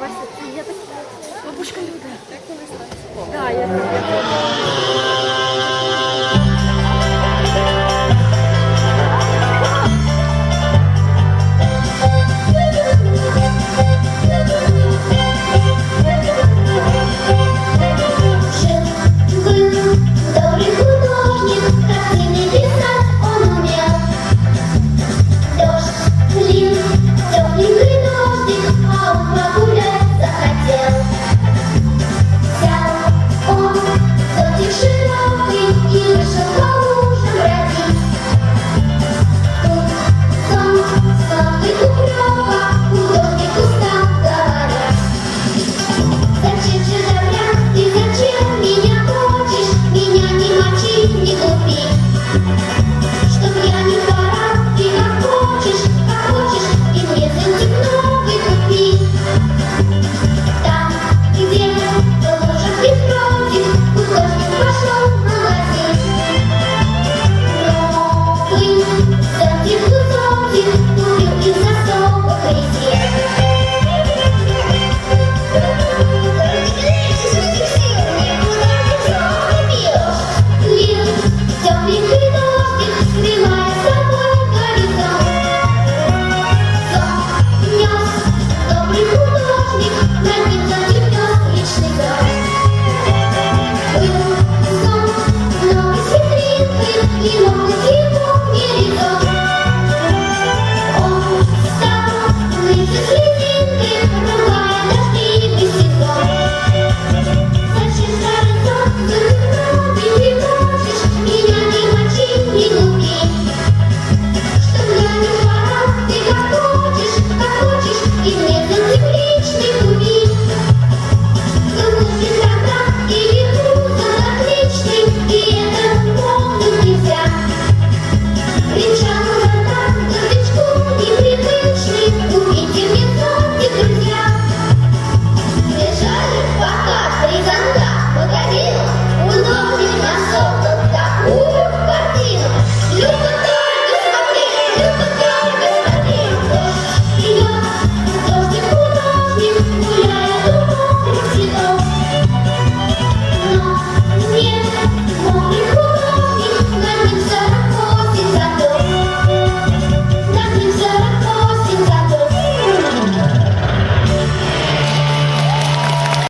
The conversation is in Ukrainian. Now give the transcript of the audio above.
Вася, я так бабушка люда. Так колись. Да, я так.